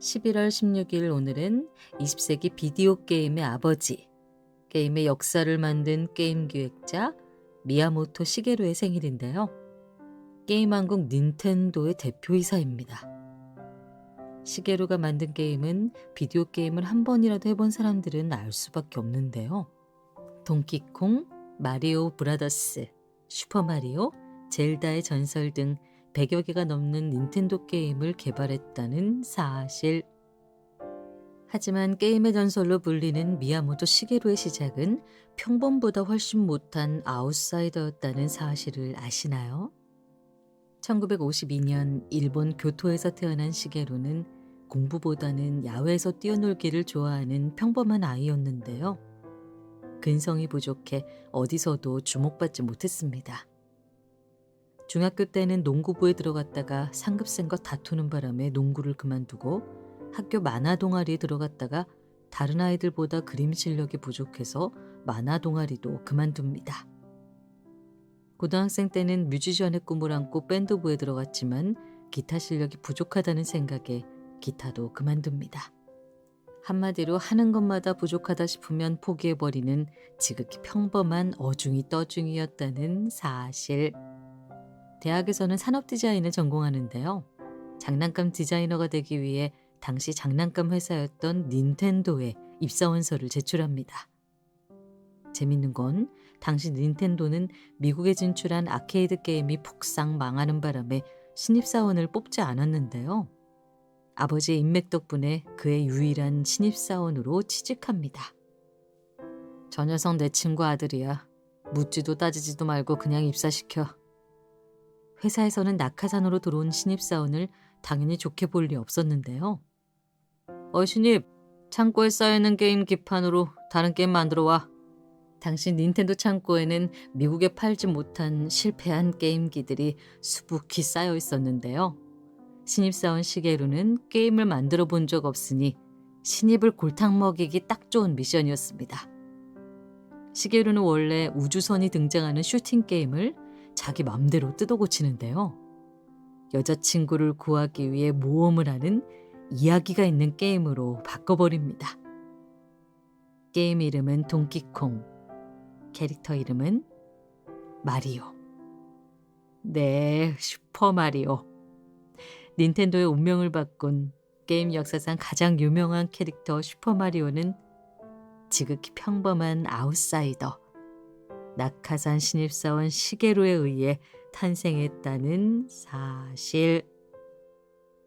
11월 16일 오늘은 20세기 비디오 게임의 아버지, 게임의 역사를 만든 게임 기획자 미야모토 시게루의 생일인데요. 게임 왕국 닌텐도의 대표이사입니다. 시게루가 만든 게임은 비디오 게임을 한 번이라도 해본 사람들은 알 수밖에 없는데요. 동키콩, 마리오 브라더스, 슈퍼마리오, 젤다의 전설 등 100여 개가 넘는 닌텐도 게임을 개발했다는 사실. 하지만 게임의 전설로 불리는 미야모토 시게루의 시작은 평범보다 훨씬 못한 아웃사이더였다는 사실을 아시나요? 1952년 일본 교토에서 태어난 시게루는 공부보다는 야외에서 뛰어놀기를 좋아하는 평범한 아이였는데요. 근성이 부족해 어디서도 주목받지 못했습니다. 중학교 때는 농구부에 들어갔다가 상급생과 다투는 바람에 농구를 그만두고 학교 만화 동아리에 들어갔다가 다른 아이들보다 그림 실력이 부족해서 만화 동아리도 그만둡니다. 고등학생 때는 뮤지션의 꿈을 안고 밴드부에 들어갔지만 기타 실력이 부족하다는 생각에 기타도 그만둡니다. 한마디로 하는 것마다 부족하다 싶으면 포기해버리는 지극히 평범한 어중이 떠중이였다는 사실. 대학에서는 산업 디자인을 전공하는데요. 장난감 디자이너가 되기 위해 당시 장난감 회사였던 닌텐도에 입사원서를 제출합니다. 재밌는 건 당시 닌텐도는 미국에 진출한 아케이드 게임이 폭삭 망하는 바람에 신입사원을 뽑지 않았는데요. 아버지의 인맥 덕분에 그의 유일한 신입사원으로 취직합니다. 저 녀석 내 친구 아들이야. 묻지도 따지지도 말고 그냥 입사시켜. 회사에서는 낙하산으로 들어온 신입사원을 당연히 좋게 볼 리 없었는데요. 어, 신입, 창고에 쌓여있는 게임 기판으로 다른 게임 만들어 와. 당시 닌텐도 창고에는 미국에 팔지 못한 실패한 게임기들이 수북히 쌓여 있었는데요. 신입사원 시게루는 게임을 만들어 본 적 없으니 신입을 골탕 먹이기 딱 좋은 미션이었습니다. 시게루는 원래 우주선이 등장하는 슈팅 게임을 자기 맘대로 뜯어 고치는데요. 여자친구를 구하기 위해 모험을 하는 이야기가 있는 게임으로 바꿔버립니다. 게임 이름은 동키콩, 캐릭터 이름은 마리오. 네, 슈퍼마리오. 닌텐도의 운명을 바꾼 게임 역사상 가장 유명한 캐릭터 슈퍼마리오는 지극히 평범한 아웃사이더, 낙하산 신입사원 시게루에 의해 탄생했다는 사실.